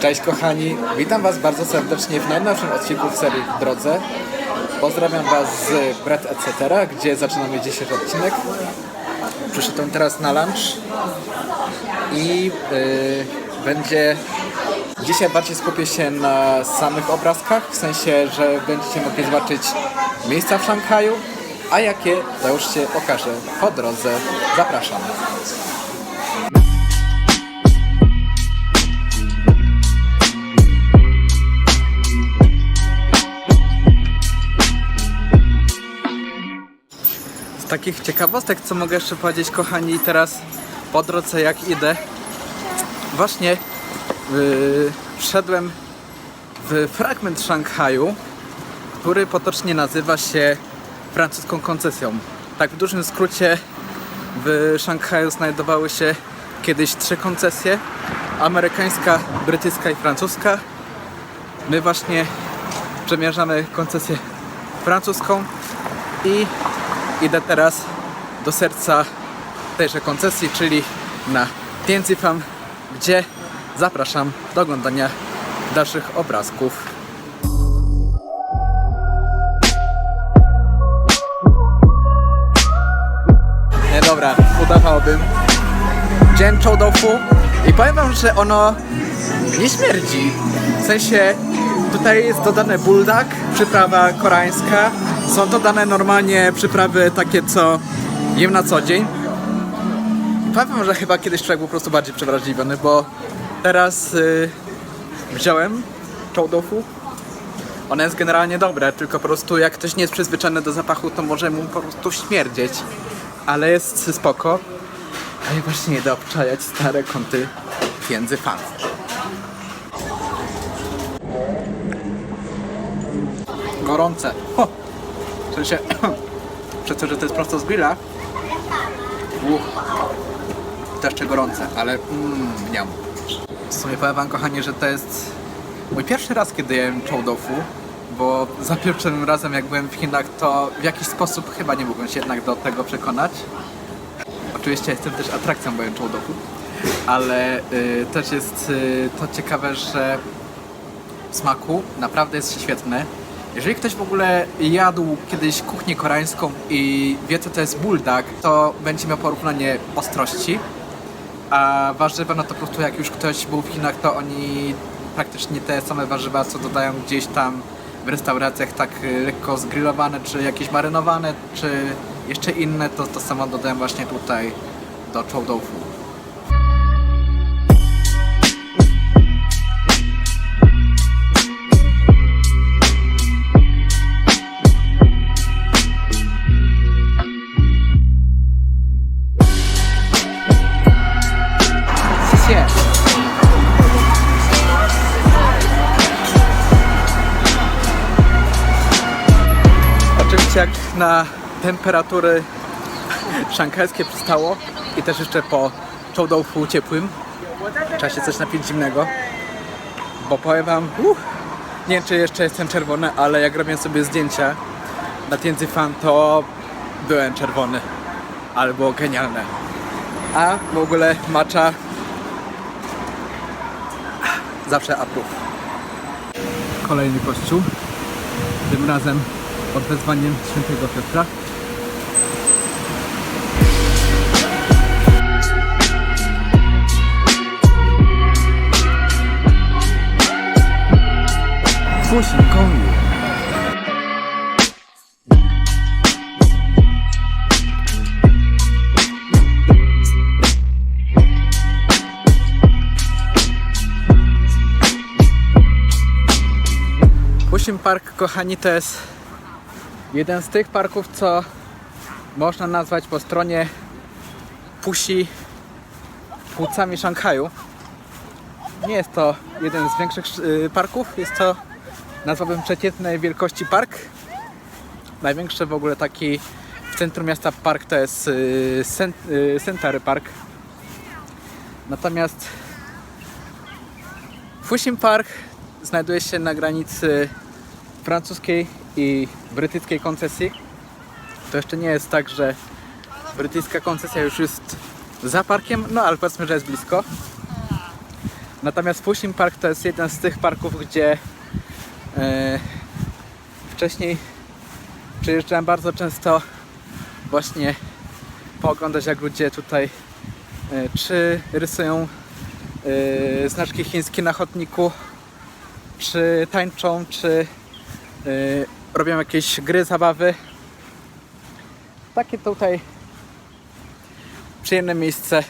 Cześć kochani, witam Was bardzo serdecznie w najnowszym odcinku w serii W Drodze. Pozdrawiam Was z Bread Etc., gdzie zaczynamy dzisiejszy odcinek. Przyszedłem teraz na lunch i yy, będzie... Dzisiaj bardziej skupię się na samych obrazkach, w sensie, że będziecie mogli zobaczyć miejsca w Szanghaju, a jakie to już się okaże po drodze. Zapraszam. Takich ciekawostek, co mogę jeszcze powiedzieć, kochani, teraz po drodze jak idę, właśnie yy, wszedłem w fragment Szanghaju, który potocznie nazywa się francuską koncesją. Tak w dużym skrócie w Szanghaju znajdowały się kiedyś trzy koncesje, amerykańska, brytyjska i francuska. My właśnie przemierzamy koncesję francuską i idę teraz do serca tejże koncesji, czyli na Tianzifam, gdzie zapraszam do oglądania dalszych obrazków. Nie dobra, udawałbym. Chowdofu i powiem wam, że ono nie śmierdzi. W sensie tutaj jest dodane buldak, przyprawa koreańska. Są dodane normalnie przyprawy takie, co jem na co dzień. Powiem że chyba kiedyś człowiek był po prostu bardziej przewrażliwiony, bo teraz y, wziąłem Chowdofu. Ono jest generalnie dobre, tylko po prostu jak ktoś nie jest przyzwyczajony do zapachu, to może mu po prostu śmierdzieć. Ale jest spoko. A ja właśnie idę obczajać stare kąty między fanów. Gorące. Ho! Sensie, przez to, że to jest prosto z grilla. Uch. To jeszcze gorące, ale mm, miam. W sumie powiem wam, kochani, że to jest mój pierwszy raz, kiedy jem chow bo za pierwszym razem, jak byłem w Chinach, to w jakiś sposób chyba nie mogłem się jednak do tego przekonać. Oczywiście jestem też atrakcją moją chow tofu, ale y, też jest y, to ciekawe, że w smaku naprawdę jest świetne. Jeżeli ktoś w ogóle jadł kiedyś kuchnię koreańską i wie co to jest buldak, to będzie miał porównanie ostrości. A warzywa, no to po prostu jak już ktoś był w Chinach, to oni praktycznie te same warzywa, co dodają gdzieś tam w restauracjach, tak y, lekko zgrillowane, czy jakieś marynowane, czy jeszcze inne, to to samo dodają właśnie tutaj do chow tofu. Na temperatury szanghajskie przystało i też jeszcze po chow tofu ciepłym. Trzeba się coś napić zimnego. Bo powiem wam uff, nie wiem czy jeszcze jestem czerwony ale jak robię sobie zdjęcia na Tianzi Fan to byłem czerwony ale było genialne a w ogóle matcha zawsze approve. Kolejny kościół. Tym razem pod wezwaniem świętego Piotra. 公寓。Pushing Park, kochani, to jest jeden z tych parków, co można nazwać po stronie Pusi płucami Szanghaju. Nie jest to jeden z większych y, parków, jest to nazwałbym przeciętnej wielkości park. Największy w ogóle taki w centrum miasta park to jest y, y, Century Park. Natomiast Fuxin Park znajduje się na granicy francuskiej i brytyjskiej koncesji. To jeszcze nie jest tak, że brytyjska koncesja już jest za parkiem, no ale powiedzmy, że jest blisko. Natomiast Fuxing Park to jest jeden z tych parków, gdzie e, wcześniej przyjeżdżałem bardzo często właśnie pooglądać jak ludzie tutaj e, czy rysują e, znaczki chińskie na chodniku, czy tańczą, czy e, robią jakieś gry, zabawy. Takie tutaj przyjemne miejsce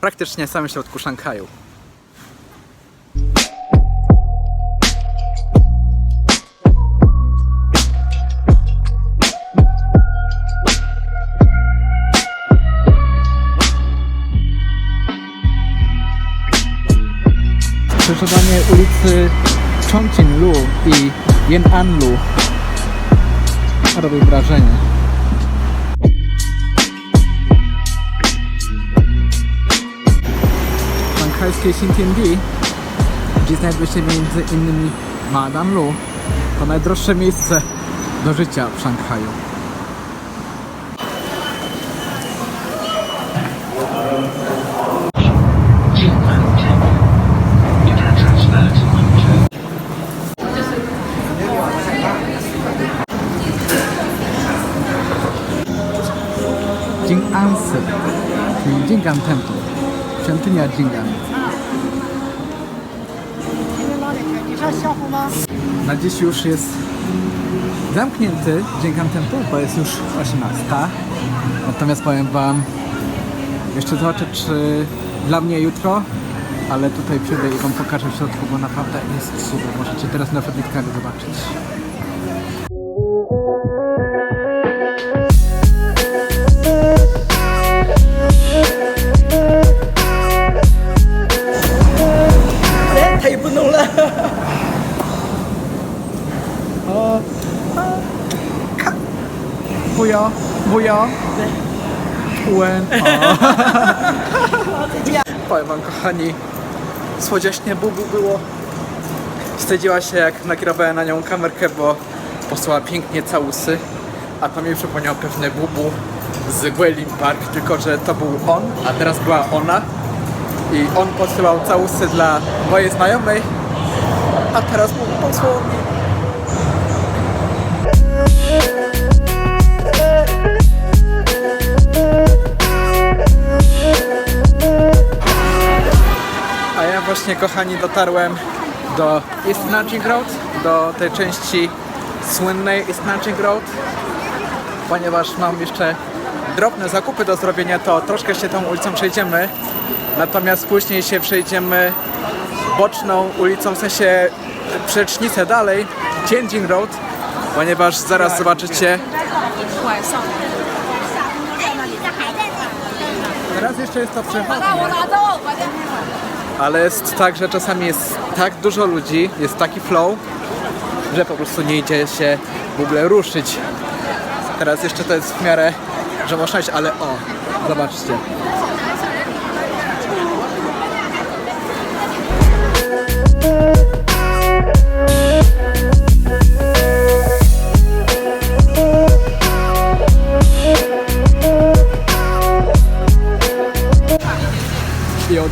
praktycznie w samym środku Szanghaju. I Yan'anlu robi wrażenie. szanghajskiej Xintiandi, gdzie znajduje się między innymi Madanlu, to najdroższe miejsce do życia w Szanghaju. Jingan Temple. Świątynia Jingan. Na dziś już jest zamknięty Jingan Temple, bo jest już 18. Natomiast powiem Wam, jeszcze zobaczę, czy dla mnie jutro, ale tutaj przyjdę i Wam pokażę w środku, bo naprawdę jest super. Możecie teraz na go zobaczyć. Wujo, wujo. Uen. Powiem wam kochani, słodziaśnie bubu było. Wstydziła się jak nakierowałem na nią kamerkę, bo posłała pięknie całusy. A to mi przypomniał pewne bubu z Guelin Park, tylko że to był on, a teraz była ona. I on posyłał całusy dla mojej znajomej, a teraz bubu posłał mi. Właśnie, kochani, dotarłem do East Nanjing Road, do tej części słynnej East Nanjing Road, ponieważ mam jeszcze drobne zakupy do zrobienia, to troszkę się tą ulicą przejdziemy, natomiast później się przejdziemy boczną ulicą, w sensie przecznicę dalej, Tianjin Road, ponieważ zaraz zobaczycie. Teraz jeszcze jest to przechodnie. Ale jest tak, że czasami jest tak dużo ludzi, jest taki flow, że po prostu nie idzie się w ogóle ruszyć. Teraz jeszcze to jest w miarę, że można iść, ale o, zobaczcie.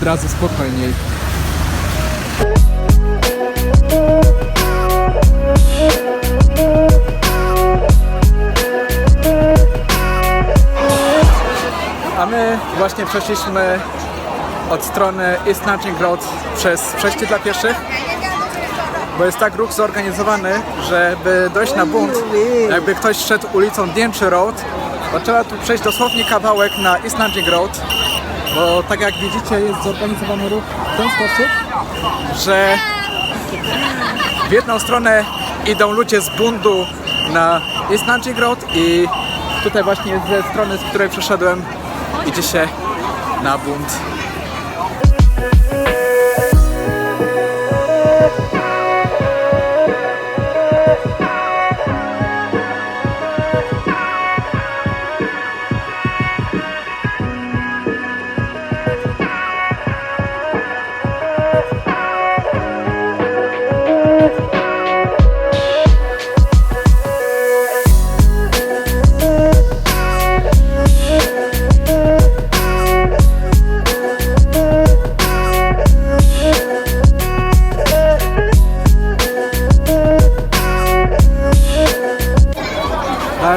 Razu spokojniej. A my właśnie przeszliśmy od strony East Nanjing Road przez przejście dla pieszych, bo jest tak ruch zorganizowany, żeby dojść na bunt, jakby ktoś szedł ulicą Dianchi Road, to trzeba tu przejść dosłownie kawałek na East Nanjing Road, bo tak jak widzicie jest zorganizowany ruch w ten sposób, że w jedną stronę idą ludzie z bundu na East Road i tutaj właśnie ze strony, z której przeszedłem idzie się na bunt.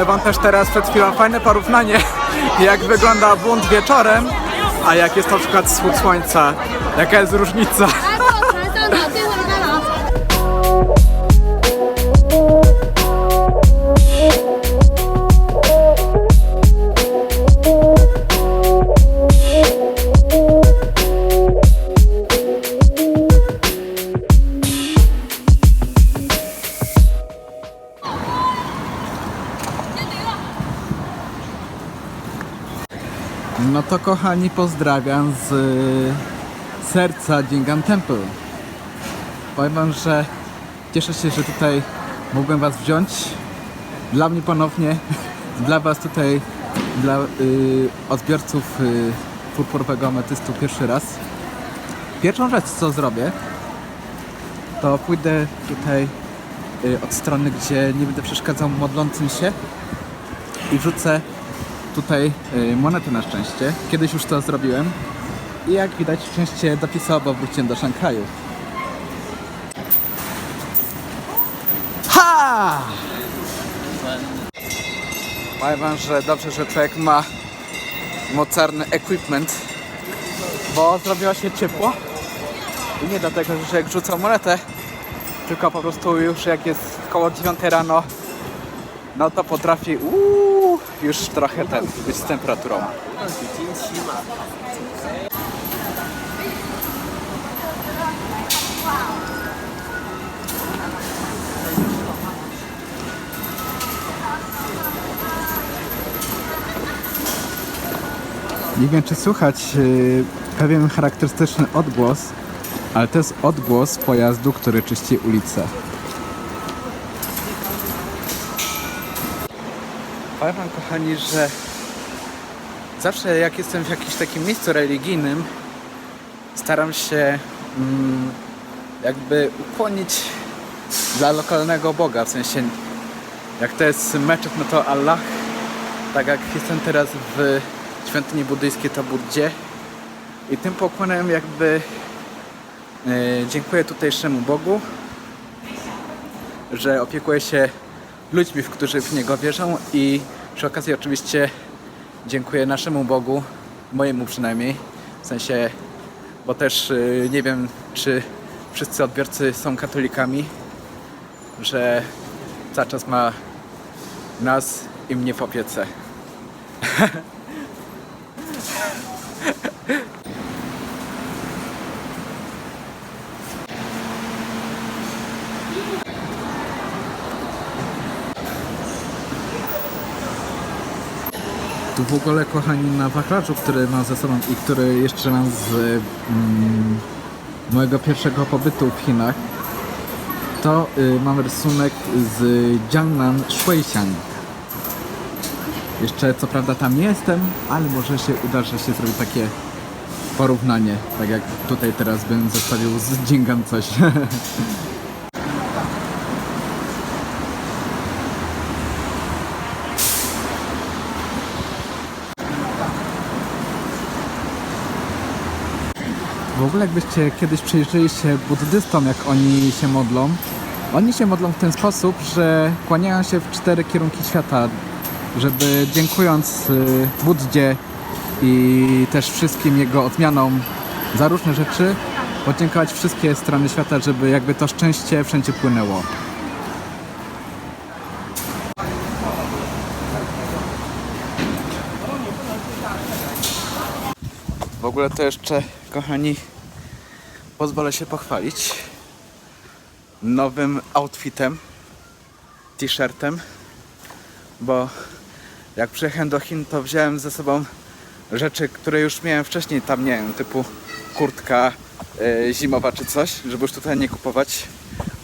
Widziałem też teraz przed chwilą fajne porównanie, jak wygląda bunt wieczorem, a jak jest na przykład wschód słońca. Jaka jest różnica? No to kochani, pozdrawiam z y, serca Jingan Temple. Powiem wam, że cieszę się, że tutaj mogłem was wziąć. Dla mnie ponownie, dla was tutaj, dla y, odbiorców y, purpurowego ametystu pierwszy raz. Pierwszą rzecz, co zrobię, to pójdę tutaj y, od strony, gdzie nie będę przeszkadzał modlącym się i wrzucę tutaj y, monety na szczęście. Kiedyś już to zrobiłem. I jak widać szczęście dopisało, bo wróciłem do Szanghaju. Ha! Powiem wam, że dobrze, że człowiek ma mocarny equipment, bo zrobiło się ciepło. I nie dlatego, że jak rzucał monetę, tylko po prostu już jak jest koło 9 rano, no to potrafi uuu, już trochę ten, być z temperaturą. Nie wiem czy słychać yy, pewien charakterystyczny odgłos, ale to jest odgłos pojazdu, który czyści ulicę. Powiem wam kochani, że zawsze jak jestem w jakimś takim miejscu religijnym, staram się mm, jakby ukłonić dla lokalnego Boga, w sensie jak to jest meczet, no to Allah, tak jak jestem teraz w świątyni buddyjskiej, to Buddzie. I tym pokłonem jakby e, dziękuję tutejszemu Bogu, że opiekuje się ludźmi, którzy w Niego wierzą i przy okazji oczywiście dziękuję naszemu Bogu, mojemu przynajmniej, w sensie, bo też y, nie wiem, czy wszyscy odbiorcy są katolikami, że cały czas ma nas i mnie w opiece. Tu w ogóle, kochani, na wachlarzu, który mam ze sobą i który jeszcze mam z mm, mojego pierwszego pobytu w Chinach, to y, mam rysunek z Jiangnan Shuixian. Jeszcze co prawda tam nie jestem, ale może się uda, że się zrobi takie porównanie, tak jak tutaj teraz bym zostawił z Jingan coś. ogóle jakbyście kiedyś przyjrzeli się buddystom, jak oni się modlą, oni się modlą w ten sposób, że kłaniają się w cztery kierunki świata, żeby dziękując y, Buddzie i też wszystkim jego odmianom za różne rzeczy, podziękować wszystkie strony świata, żeby jakby to szczęście wszędzie płynęło. W ogóle to jeszcze, kochani, pozwolę się pochwalić nowym outfitem, t-shirtem, bo jak przyjechałem do Chin, to wziąłem ze sobą rzeczy, które już miałem wcześniej tam, nie wiem, typu kurtka e, zimowa czy coś, żeby już tutaj nie kupować,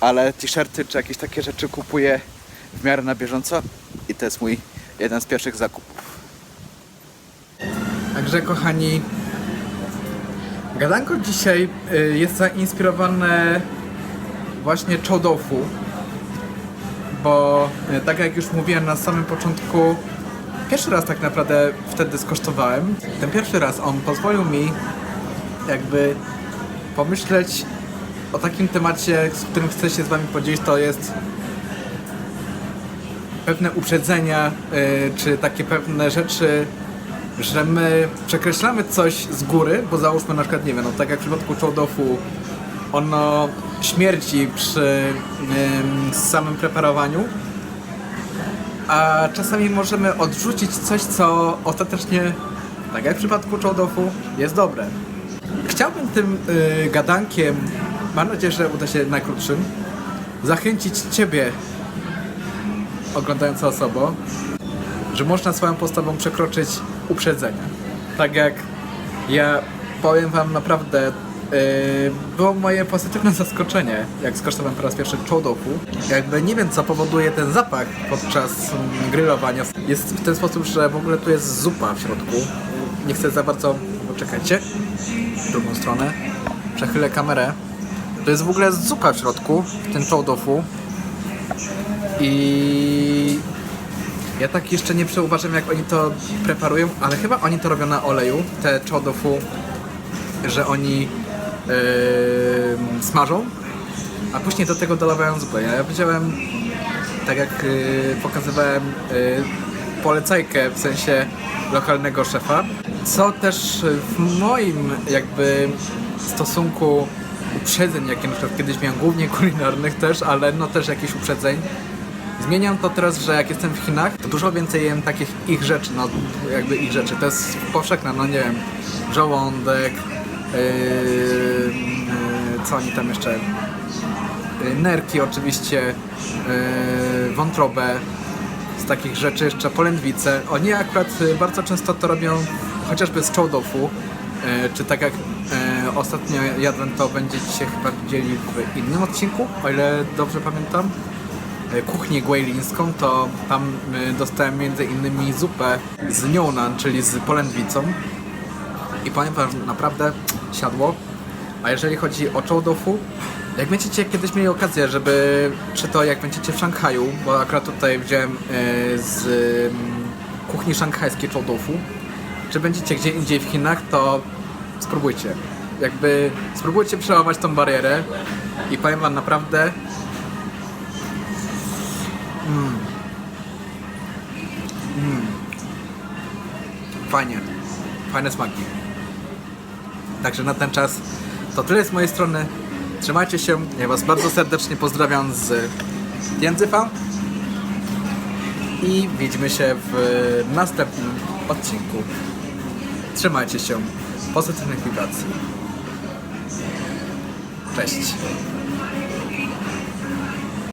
ale t-shirty czy jakieś takie rzeczy kupuję w miarę na bieżąco i to jest mój jeden z pierwszych zakupów. Także kochani, Gadanko dzisiaj y, jest zainspirowane właśnie Chodofu, bo y, tak jak już mówiłem na samym początku, pierwszy raz tak naprawdę wtedy skosztowałem. Ten pierwszy raz on pozwolił mi jakby pomyśleć o takim temacie, z którym chcę się z wami podzielić, to jest pewne uprzedzenia, y, czy takie pewne rzeczy, że my przekreślamy coś z góry, bo załóżmy na przykład, nie wiem, no tak jak w przypadku czołdofu, ono śmierdzi przy ym, samym preparowaniu, a czasami możemy odrzucić coś, co ostatecznie, tak jak w przypadku czołdofu, jest dobre. Chciałbym tym y, gadankiem, mam nadzieję, że uda się najkrótszym, zachęcić Ciebie, oglądająca osobo, że można swoją postawą przekroczyć uprzedzenia. Tak jak ja powiem Wam naprawdę, yy, było moje pozytywne zaskoczenie, jak skosztowałem po raz pierwszy czołdofu. Jakby nie wiem, co powoduje ten zapach podczas grillowania. Jest w ten sposób, że w ogóle tu jest zupa w środku. Nie chcę za bardzo... Poczekajcie. W drugą stronę. Przechylę kamerę. To jest w ogóle zupa w środku, w tym czołdofu. I ja tak jeszcze nie przeuważam, jak oni to preparują, ale chyba oni to robią na oleju, te czołdofu, że oni yy, smażą, a później do tego dolewają zupę. Ja widziałem, tak jak yy, pokazywałem, yy, polecajkę w sensie lokalnego szefa, co też w moim jakby stosunku uprzedzeń, jakie na przykład kiedyś miałem, głównie kulinarnych też, ale no też jakichś uprzedzeń, Zmieniam to teraz, że jak jestem w Chinach, to dużo więcej jem takich ich rzeczy, no jakby ich rzeczy. To jest powszechne, no nie wiem, żołądek, yy, yy, co oni tam jeszcze, yy, nerki oczywiście, yy, wątrobę, z takich rzeczy jeszcze polędwice. Oni akurat yy, bardzo często to robią chociażby z czołdofu, yy, czy tak jak yy, ostatnio jadłem, to będziecie chyba widzieli w innym odcinku, o ile dobrze pamiętam kuchnię guejlińską, to tam e, dostałem między innymi zupę z niunan, czyli z polędwicą. I wam, że naprawdę siadło. A jeżeli chodzi o czołdofu, jak będziecie kiedyś mieli okazję, żeby, czy to jak będziecie w Szanghaju, bo akurat tutaj wziąłem e, z mm, kuchni szanghajskiej czołdofu, czy będziecie gdzie indziej w Chinach, to spróbujcie. Jakby spróbujcie przełamać tą barierę i powiem wam naprawdę, Fajnie. Fajne smaki. Także na ten czas to tyle z mojej strony. Trzymajcie się. Ja Was bardzo serdecznie pozdrawiam z Jędzyfa. I widzimy się w następnym odcinku. Trzymajcie się. Pozytywnych wibracji. Cześć.